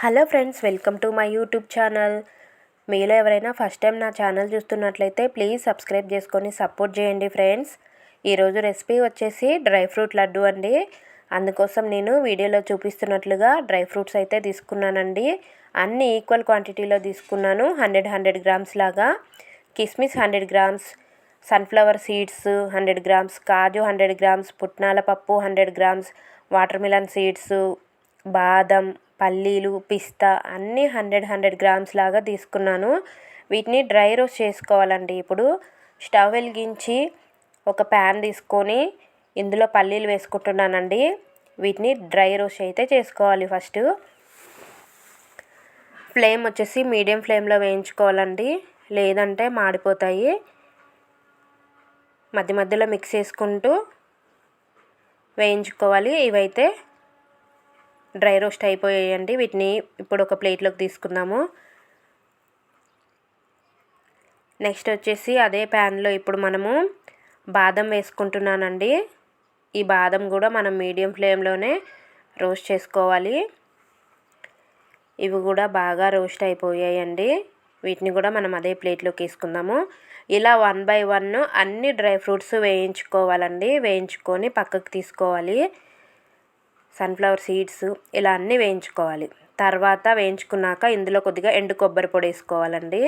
Hello friends welcome to my YouTube channel. మీలో ఎవరైనా first time నా ఛానల్ చూస్తున్నట్లయితే ప్లీజ్ సబ్స్క్రైబ్ చేసుకొని సపోర్ట్ చేయండి ఫ్రెండ్స్. ఈరోజు రెసిపీ వచ్చేసి డ్రై ఫ్రూట్ లడ్డు అండి. అందుకోసం నేను వీడియోలో చూపిస్తున్నట్లుగా డ్రై ఫ్రూట్స్ అయితే తీసుకున్నానండి. అన్ని ఈక్వల్ క్వాంటిటీలో తీసుకున్నాను హండ్రెడ్ హండ్రెడ్ గ్రామ్స్ లాగా. కిస్మిస్ hundred grams sunflower seeds hundred grams కాజు హండ్రెడ్ గ్రామ్స్ పుట్నాల పప్పు hundred grams watermelon seeds బాదం పల్లీలు పిస్తా అన్నీ హండ్రెడ్ హండ్రెడ్ గ్రామ్స్ లాగా తీసుకున్నాను. వీటిని డ్రై రోస్ట్ చేసుకోవాలండి ఇప్పుడు. స్టవ్ వెలిగించి ఒక ప్యాన్ తీసుకొని ఇందులో పల్లీలు వేసుకుంటున్నానండి. వీటిని డ్రై రోస్ట్ అయితే చేసుకోవాలి ఫస్ట్. ఫ్లేమ్ వచ్చేసి మీడియం ఫ్లేమ్లో వేయించుకోవాలండి. లేదంటే మాడిపోతాయి. మధ్య మధ్యలో మిక్స్ చేసుకుంటూ వేయించుకోవాలి. ఇవైతే డ్రై రోస్ట్ అయిపోయాయండి. వీటిని ఇప్పుడు ఒక ప్లేట్లోకి తీసుకుందాము. నెక్స్ట్ వచ్చేసి అదే ప్యాన్లో ఇప్పుడు మనము బాదం వేసుకుంటున్నానండి. ఈ బాదం కూడా మనం మీడియం ఫ్లేమ్లోనే రోస్ట్ చేసుకోవాలి. ఇవి కూడా బాగా రోస్ట్ అయిపోయాయండి. వీటిని కూడా మనం అదే ప్లేట్లోకి వేసుకుందాము ఇలా వన్ బై వన్ అన్ని డ్రై ఫ్రూట్స్ వేయించుకోవాలండి. వేయించుకొని పక్కకు తీసుకోవాలి. సన్ఫ్లవర్ సీడ్స్ ఇలా అన్నీ వేయించుకోవాలి. తర్వాత వేయించుకున్నాక ఇందులో కొద్దిగా ఎండు కొబ్బరి పొడి వేసుకోవాలండి.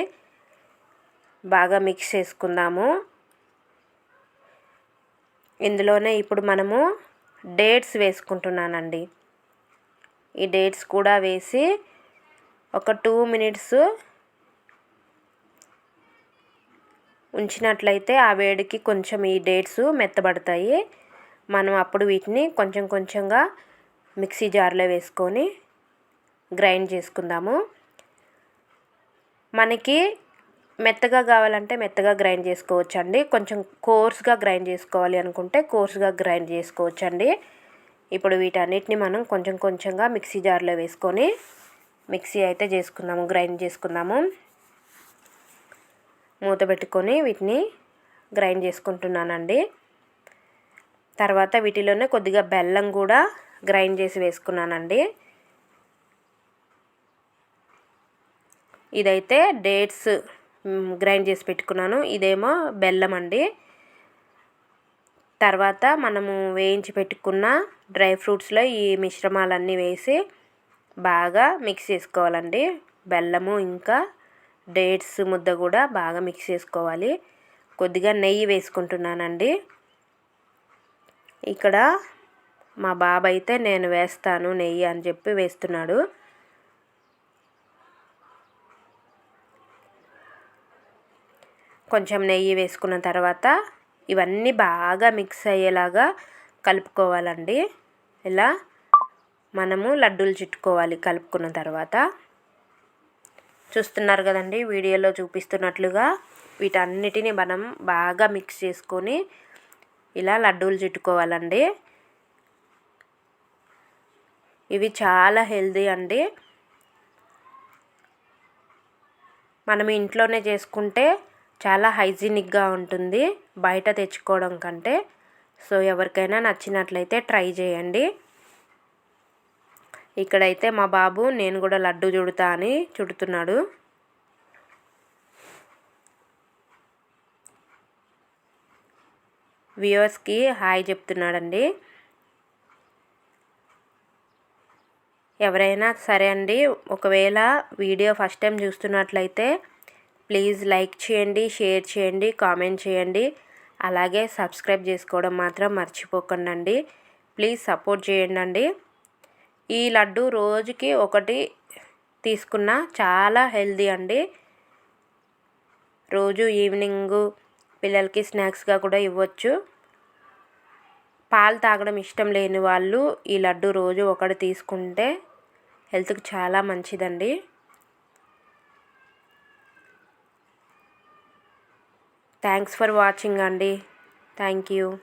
బాగా మిక్స్ చేసుకుందాము. ఇందులోనే ఇప్పుడు మనము డేట్స్ వేసుకుంటున్నానండి. ఈ డేట్స్ కూడా వేసి ఒక టూ మినిట్స్ ఉంచినట్లయితే ఆ వేడికి కొంచెం ఈ డేట్స్ మెత్తబడతాయి. మనం అప్పుడు వీటిని కొంచెం కొంచెంగా మిక్సీ జార్లో వేసుకొని గ్రైండ్ చేసుకుందాము. మనకి మెత్తగా కావాలంటే మెత్తగా గ్రైండ్ చేసుకోవచ్చు అండి కొంచెం కోర్స్గా గ్రైండ్ చేసుకోవాలి అనుకుంటే కోర్స్గా గ్రైండ్ చేసుకోవచ్చు అండి ఇప్పుడు వీటన్నిటిని మనం కొంచెం కొంచెంగా మిక్సీ జార్లో వేసుకొని మిక్సీ అయితే చేసుకుందాము గ్రైండ్ చేసుకుందాము. మూత పెట్టుకొని వీటిని గ్రైండ్ చేసుకుంటున్నానండి. తర్వాత వీటిలోనే కొద్దిగా బెల్లం కూడా గ్రైండ్ చేసి వేసుకున్నానండి. ఇదైతే డేట్స్ గ్రైండ్ చేసి పెట్టుకున్నాను. ఇదేమో బెల్లం అండి. తర్వాత మనము వేయించి పెట్టుకున్న డ్రై ఫ్రూట్స్లో ఈ మిశ్రమాలన్నీ వేసి బాగా మిక్స్ చేసుకోవాలండి. బెల్లము ఇంకా డేట్స్ ముద్ద కూడా బాగా మిక్స్ చేసుకోవాలి. కొద్దిగా నెయ్యి వేసుకుంటున్నానండి. ఇక్కడ మా బాబు అయితే నేను వేస్తాను నెయ్యి అని చెప్పి వేస్తున్నాడు. కొంచెం నెయ్యి వేసుకున్న తర్వాత ఇవన్నీ బాగా మిక్స్ అయ్యేలాగా కలుపుకోవాలండి. ఇలా మనము లడ్డూలు చుట్టుకోవాలి కలుపుకున్న తర్వాత. చూస్తున్నారు కదండి వీడియోలో చూపిస్తున్నట్లుగా వీటన్నిటిని మనం బాగా మిక్స్ చేసుకొని ఇలా లడ్డూలు చుట్టుకోవాలండి. ఇవి చాలా హెల్దీ అండి. మనం ఇంట్లోనే చేసుకుంటే చాలా హైజీనిక్గా ఉంటుంది బయట తెచ్చుకోవడం కంటే. సో ఎవరికైనా నచ్చినట్లయితే ట్రై చేయండి. ఇక్కడైతే మా బాబు నేను కూడా లడ్డు చుడుతా అని చుడుతున్నాడు. వ్యూవర్స్కి హాయ్ చెప్తున్నాడండి. ఎవరైనా సరే అండి ఒకవేళ వీడియో ఫస్ట్ టైం చూస్తున్నట్లయితే ప్లీజ్ లైక్ చేయండి షేర్ చేయండి కామెంట్ చేయండి. అలాగే సబ్స్క్రైబ్ చేసుకోవడం మాత్రం మర్చిపోకండి ప్లీజ్ సపోర్ట్ చేయండి ఈ లడ్డు రోజుకి ఒకటి తీసుకున్న చాలా హెల్దీ అండి. రోజు ఈవినింగ్ పిల్లలకి స్నాక్స్గా కూడా ఇవ్వచ్చు. పాలు తాగడం ఇష్టం లేని వాళ్ళు ఈ లడ్డు రోజు ఒకటి తీసుకుంటే హెల్త్కి చాలా మంచిదండి. థ్యాంక్స్ ఫర్ వాచింగ్ అండి. Thank you.